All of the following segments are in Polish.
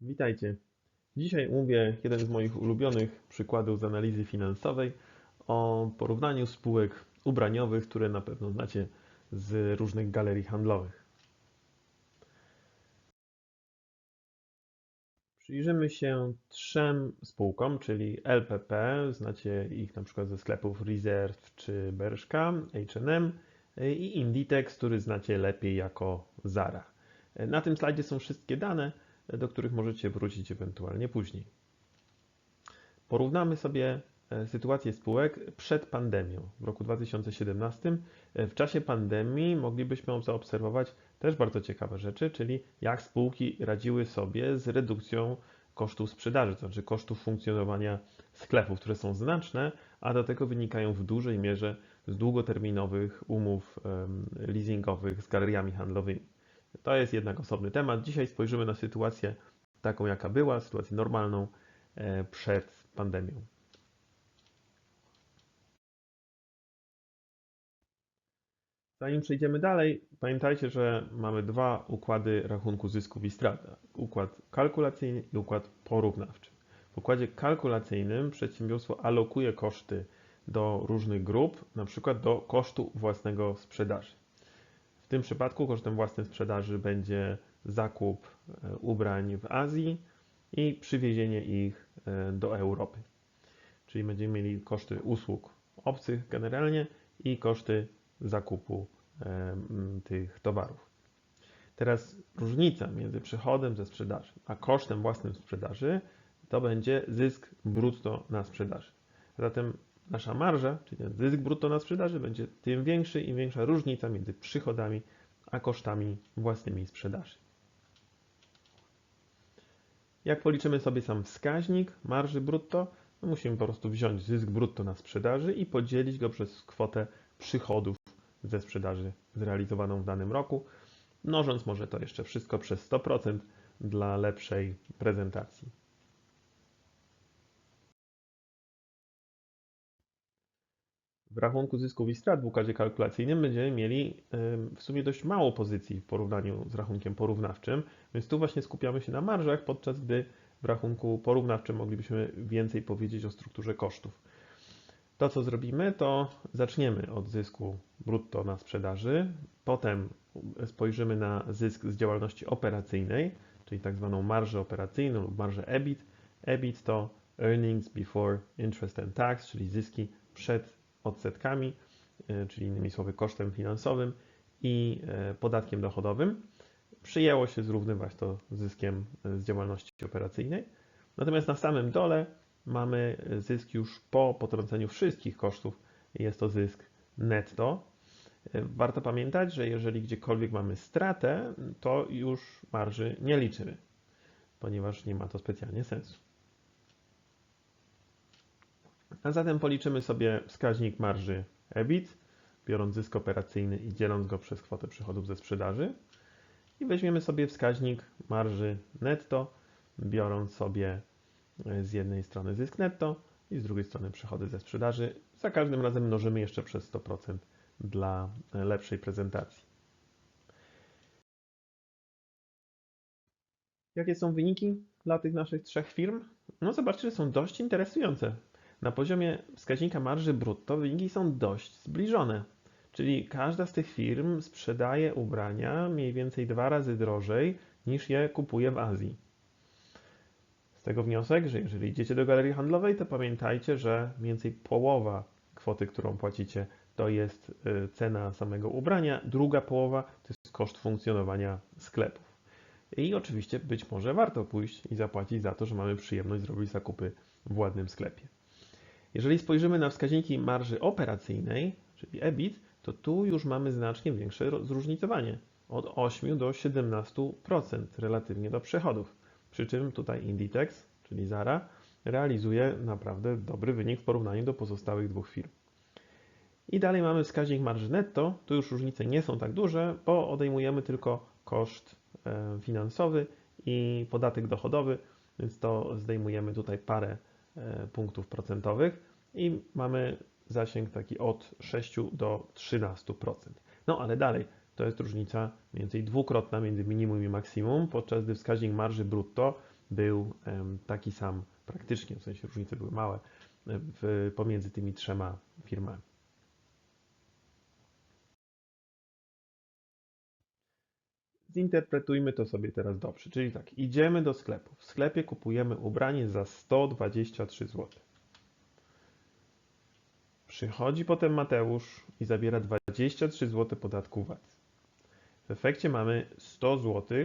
Witajcie. Dzisiaj omówię jeden z moich ulubionych przykładów z analizy finansowej o porównaniu spółek ubraniowych, które na pewno znacie z różnych galerii handlowych. Przyjrzymy się trzem spółkom, czyli LPP, znacie ich na przykład ze sklepów Reserve czy Bershka, H&M i Inditex, który znacie lepiej jako Zara. Na tym slajdzie są wszystkie dane, do których możecie wrócić ewentualnie później. Porównamy sobie e, sytuację spółek przed pandemią w roku 2017. E, W czasie pandemii moglibyśmy zaobserwować też bardzo ciekawe rzeczy, czyli jak spółki radziły sobie z redukcją kosztów sprzedaży, to znaczy kosztów funkcjonowania sklepów, które są znaczne, a do tego wynikają w dużej mierze z długoterminowych umów leasingowych z galeriami handlowymi. To jest jednak osobny temat. Dzisiaj spojrzymy na sytuację taką, jaka była, sytuację normalną e, przed pandemią. Zanim przejdziemy dalej, pamiętajcie, że mamy dwa układy rachunku zysków i strat. Układ kalkulacyjny i układ porównawczy. W układzie kalkulacyjnym przedsiębiorstwo alokuje koszty do różnych grup, na przykład do kosztu własnego sprzedaży. W tym przypadku kosztem własnej sprzedaży będzie zakup e, ubrań w Azji i przywiezienie ich e, do Europy. Czyli będziemy mieli koszty usług obcych generalnie i koszty zakupu e, tych towarów. Teraz różnica między przychodem ze sprzedaży a kosztem własnym sprzedaży to będzie zysk brutto na sprzedaży. Zatem nasza marża, czyli ten zysk brutto na sprzedaży, będzie tym większy, im większa różnica między przychodami a kosztami własnymi sprzedaży. Jak policzymy sobie sam wskaźnik marży brutto, no musimy po prostu wziąć zysk brutto na sprzedaży i podzielić go przez kwotę przychodów ze sprzedaży zrealizowaną w danym roku, mnożąc może to jeszcze wszystko przez 100% dla lepszej prezentacji. W rachunku zysków i strat w układzie kalkulacyjnym będziemy mieli w sumie dość mało pozycji w porównaniu z rachunkiem porównawczym, więc tu właśnie skupiamy się na marżach, podczas gdy w rachunku porównawczym moglibyśmy więcej powiedzieć o strukturze kosztów. To, co zrobimy, to zaczniemy od zysku brutto na sprzedaży, potem spojrzymy na zysk z działalności operacyjnej, czyli tak zwaną marżę operacyjną lub marżę EBIT. EBIT to Earnings Before Interest and Tax, czyli zyski przed odsetkami, e, czyli innymi słowy kosztem finansowym i e, podatkiem dochodowym. Przyjęło się zrównywać to zyskiem e, z działalności operacyjnej. Natomiast na samym dole mamy zysk już po potrąceniu wszystkich kosztów, jest to zysk netto. Warto pamiętać, że jeżeli gdziekolwiek mamy stratę, to już marży nie liczymy, ponieważ nie ma to specjalnie sensu. A zatem policzymy sobie wskaźnik marży EBIT, biorąc zysk operacyjny i dzieląc go przez kwotę przychodów ze sprzedaży. I weźmiemy sobie wskaźnik marży netto, biorąc sobie e, z jednej strony zysk netto i z drugiej strony przychody ze sprzedaży. Za każdym razem mnożymy jeszcze przez 100% dla e, lepszej prezentacji. Jakie są wyniki dla tych naszych trzech firm? No zobaczcie, że są dość interesujące. Na poziomie wskaźnika marży brutto wyniki są dość zbliżone. Czyli każda z tych firm sprzedaje ubrania mniej więcej dwa razy drożej niż je kupuje w Azji. Z tego wniosek, że jeżeli idziecie do galerii handlowej, to pamiętajcie, że mniej więcej połowa kwoty, którą płacicie, to jest y, cena samego ubrania, druga połowa to jest koszt funkcjonowania sklepów. I oczywiście być może warto pójść i zapłacić za to, że mamy przyjemność zrobić zakupy w ładnym sklepie. Jeżeli spojrzymy na wskaźniki marży operacyjnej, czyli EBIT, to tu już mamy znacznie większe zróżnicowanie od 8 do 17% relatywnie do przychodów. Przy czym tutaj Inditex, czyli Zara, realizuje naprawdę dobry wynik w porównaniu do pozostałych dwóch firm. I dalej mamy wskaźnik marży netto. Tu już różnice nie są tak duże, bo odejmujemy tylko koszt e, finansowy i podatek dochodowy, więc to zdejmujemy tutaj parę punktów procentowych i mamy zasięg taki od 6 do 13%. No ale dalej, to jest różnica mniej więcej dwukrotna między minimum i maksimum, podczas gdy wskaźnik marży brutto był taki sam praktycznie, w sensie różnice były małe e, w, pomiędzy tymi trzema firmami. Zinterpretujmy to sobie teraz dobrze. Czyli tak, idziemy do sklepu. W sklepie kupujemy ubranie za 123 zł. Przychodzi potem Mateusz i zabiera 23 zł podatku VAT. W efekcie mamy 100 zł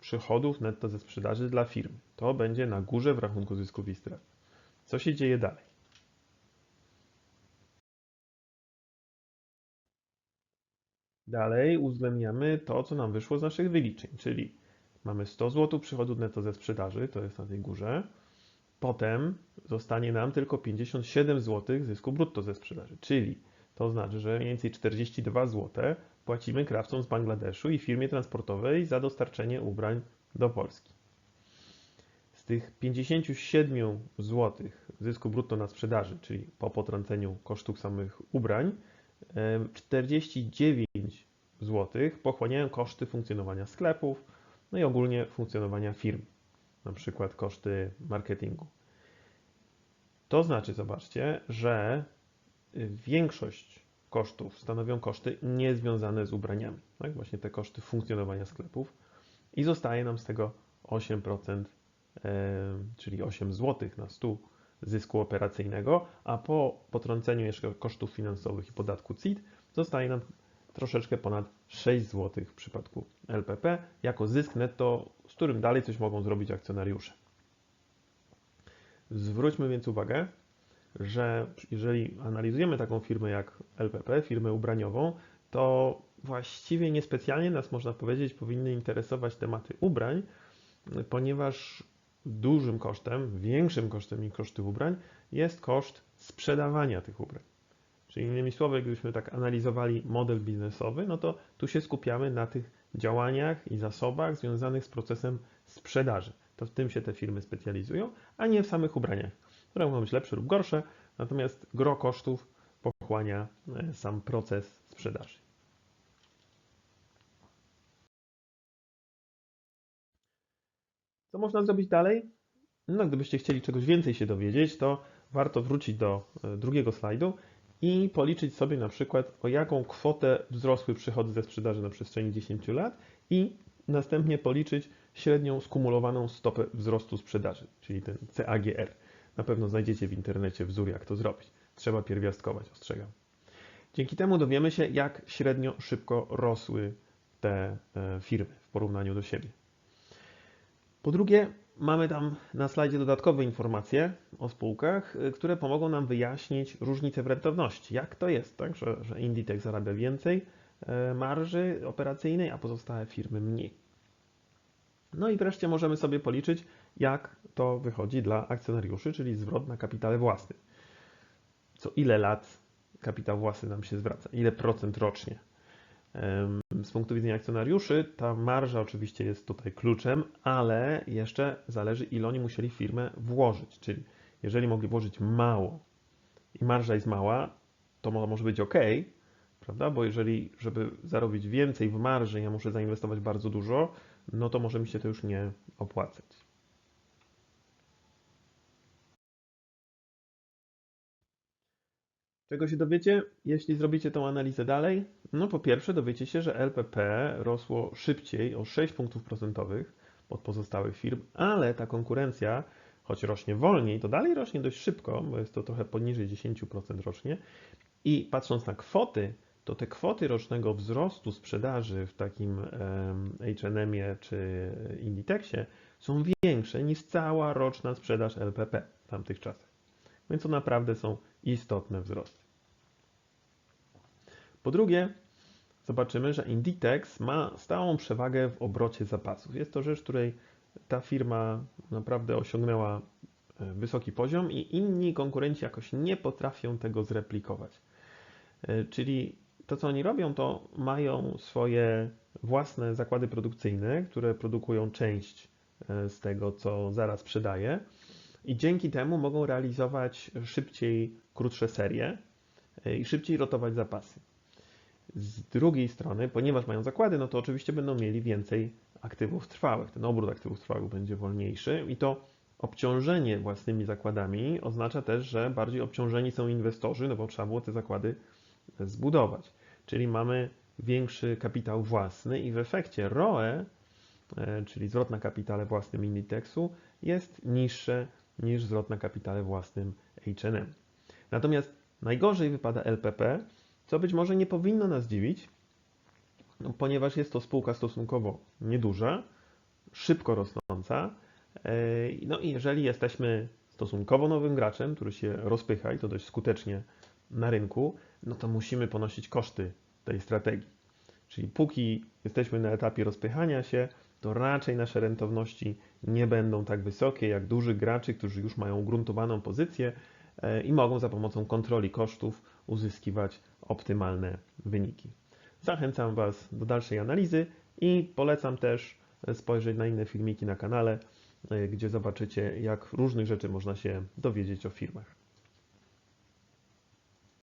przychodów netto ze sprzedaży dla firmy. To będzie na górze w rachunku zysków i strat. Co się dzieje dalej? Dalej uwzględniamy to, co nam wyszło z naszych wyliczeń, czyli mamy 100 zł przychodu netto ze sprzedaży, to jest na tej górze. Potem zostanie nam tylko 57 zł zysku brutto ze sprzedaży, czyli to znaczy, że mniej więcej 42 zł płacimy krawcom z Bangladeszu i firmie transportowej za dostarczenie ubrań do Polski. Z tych 57 zł zysku brutto na sprzedaży, czyli po potrąceniu kosztów samych ubrań, 49 zł pochłaniają koszty funkcjonowania sklepów, no i ogólnie funkcjonowania firm, na przykład koszty marketingu. To znaczy, zobaczcie, że większość kosztów stanowią koszty niezwiązane z ubraniami, tak? właśnie te koszty funkcjonowania sklepów i zostaje nam z tego 8%, czyli 8 zł na 100 zysku operacyjnego, a po potrąceniu jeszcze kosztów finansowych i podatku CIT zostaje nam troszeczkę ponad 6 zł w przypadku LPP jako zysk netto, z którym dalej coś mogą zrobić akcjonariusze. Zwróćmy więc uwagę, że jeżeli analizujemy taką firmę jak LPP, firmę ubraniową, to właściwie niespecjalnie nas, można powiedzieć, powinny interesować tematy ubrań, ponieważ dużym kosztem, większym kosztem niż koszty ubrań jest koszt sprzedawania tych ubrań. Czyli innymi słowy, gdybyśmy tak analizowali model biznesowy, no to tu się skupiamy na tych działaniach i zasobach związanych z procesem sprzedaży. To w tym się te firmy specjalizują, a nie w samych ubraniach, które mogą być lepsze lub gorsze, natomiast gro kosztów pochłania e, sam proces sprzedaży. Co można zrobić dalej? No, gdybyście chcieli czegoś więcej się dowiedzieć, to warto wrócić do e, drugiego slajdu i policzyć sobie na przykład, o jaką kwotę wzrosły przychody ze sprzedaży na przestrzeni 10 lat i następnie policzyć średnią skumulowaną stopę wzrostu sprzedaży, czyli ten CAGR. Na pewno znajdziecie w internecie wzór, jak to zrobić. Trzeba pierwiastkować, ostrzegam. Dzięki temu dowiemy się, jak średnio szybko rosły te e, firmy w porównaniu do siebie. Po drugie, mamy tam na slajdzie dodatkowe informacje o spółkach, y, które pomogą nam wyjaśnić różnice w rentowności. Jak to jest, tak, że, że Inditex zarabia więcej e, marży operacyjnej, a pozostałe firmy mniej. No i wreszcie możemy sobie policzyć, jak to wychodzi dla akcjonariuszy, czyli zwrot na kapitale własnym. Co ile lat kapitał własny nam się zwraca, ile procent rocznie. Z punktu widzenia akcjonariuszy ta marża oczywiście jest tutaj kluczem, ale jeszcze zależy ile oni musieli firmę włożyć, czyli jeżeli mogli włożyć mało i marża jest mała, to może być ok, prawda? Bo jeżeli, żeby zarobić więcej w marży, ja muszę zainwestować bardzo dużo, no to może mi się to już nie opłacać. Czego się dowiecie, jeśli zrobicie tą analizę dalej? No po pierwsze dowiecie się, że LPP rosło szybciej o 6 punktów procentowych od pozostałych firm, ale ta konkurencja, choć rośnie wolniej, to dalej rośnie dość szybko, bo jest to trochę poniżej 10% rocznie. I patrząc na kwoty, to te kwoty rocznego wzrostu sprzedaży w takim H&M-ie czy Inditexie są większe niż cała roczna sprzedaż LPP w tamtych czasach. Więc to naprawdę są istotne wzrosty. Po drugie, zobaczymy, że Inditex ma stałą przewagę w obrocie zapasów. Jest to rzecz, której ta firma naprawdę osiągnęła e, wysoki poziom i inni konkurenci jakoś nie potrafią tego zreplikować. E, czyli to, co oni robią, to mają swoje własne zakłady produkcyjne, które produkują część e, z tego, co zaraz sprzedaje i dzięki temu mogą realizować szybciej krótsze serie i szybciej rotować zapasy. Z drugiej strony, ponieważ mają zakłady, no to oczywiście będą mieli więcej aktywów trwałych. Ten obrót aktywów trwałych będzie wolniejszy i to obciążenie własnymi zakładami oznacza też, że bardziej obciążeni są inwestorzy, no bo trzeba było te zakłady zbudować. Czyli mamy większy kapitał własny i w efekcie ROE, e, czyli zwrot na kapitale własnym Inditexu, jest niższe niż zwrot na kapitale własnym H&M. Natomiast najgorzej wypada LPP, co być może nie powinno nas dziwić, no, ponieważ jest to spółka stosunkowo nieduża, szybko rosnąca. e, No i jeżeli jesteśmy stosunkowo nowym graczem, który się rozpycha i to dość skutecznie na rynku, no to musimy ponosić koszty tej strategii. Czyli póki jesteśmy na etapie rozpychania się, to raczej nasze rentowności nie będą tak wysokie jak dużych graczy, którzy już mają ugruntowaną pozycję e, i mogą za pomocą kontroli kosztów uzyskiwać optymalne wyniki. Zachęcam Was do dalszej analizy i polecam też spojrzeć na inne filmiki na kanale, e, gdzie zobaczycie, jak różnych rzeczy można się dowiedzieć o firmach.